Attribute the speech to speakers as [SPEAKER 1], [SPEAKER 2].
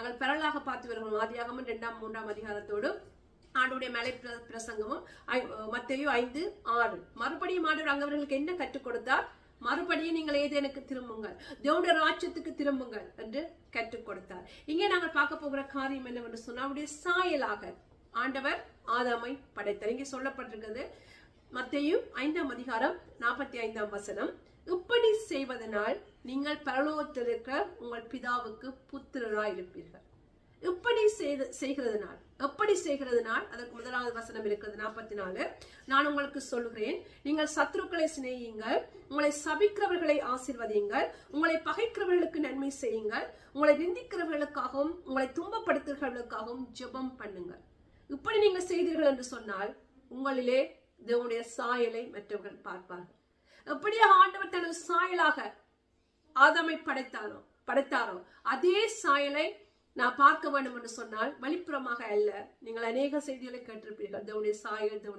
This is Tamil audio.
[SPEAKER 1] நாங்கள் பரவலாக பார்த்து வருகிறோம். ஆதியாகமும் இரண்டாம் மூன்றாம் அதிகாரத்தோடு ஆண்டுடைய மலை பிரசங்கமும் ஐ- ஐந்து ஆறு. மறுபடியும் ஆண்டவர் அங்கவர்களுக்கு என்ன கற்றுக் கொடுத்தார்? மறுபடியும் நீங்கள் ஏதேனுக்கு திரும்புங்கள். தேவனுடைய ராஜ்யத்துக்கு திரும்புங்கள் என்று கற்றுக் கொடுத்தார். இங்கே நாங்கள் பார்க்க போகிற காரியம் என்னவென்று சொன்னால் அவருடைய சாயலாக ஆண்டவர் ஆதாமை படைத்தார். இங்கே சொல்லப்பட்டிருக்கிறது மத்தையும் ஐந்தாம் அதிகாரம் நாற்பத்தி ஐந்தாம் வசனம். இப்படி செய்வதனால் நீங்கள் பரலோகத்தில் இருக்கிற உங்கள் பிதாவுக்கு புத்திரராய் இருப்பீர்கள். இப்படி செய்து செய்கிறதுனால் எப்படி செய்கிறதுனால் அதற்கு முதலாவது வசனம் இருக்கிறது நாற்பத்தி நாலு நான் உங்களுக்கு சொல்கிறேன் நீங்கள் சத்துருக்களை சிநேகியுங்கள் உங்களை சபிக்கிறவர்களை ஆசிர்வதியுங்கள் உங்களை பகைக்கிறவர்களுக்கு நன்மை செய்யுங்கள் உங்களை நிந்திக்கிறவர்களுக்காகவும் உங்களை துன்பப்படுத்துகிறவர்களுக்காகவும் ஜெபம் பண்ணுங்கள். இப்படி நீங்கள் செய்தீர்கள் என்று சொன்னால் உங்களிலே தேவனுடைய சாயலை மற்றவர்கள் பார்ப்பார்கள். எப்படியாக ஆண்டவர் தனது சாயலாக ஆதாமை படைத்தாரோ படைத்தாரோ அதே சாயலை நான் பார்க்க வேண்டும் என்று சொன்னால் வெளிப்புறமாக அல்ல. நீங்கள் அநேக செய்திகளை கேட்டிருப்பீர்கள். தேவனுடைய சாயல் தேவனுடைய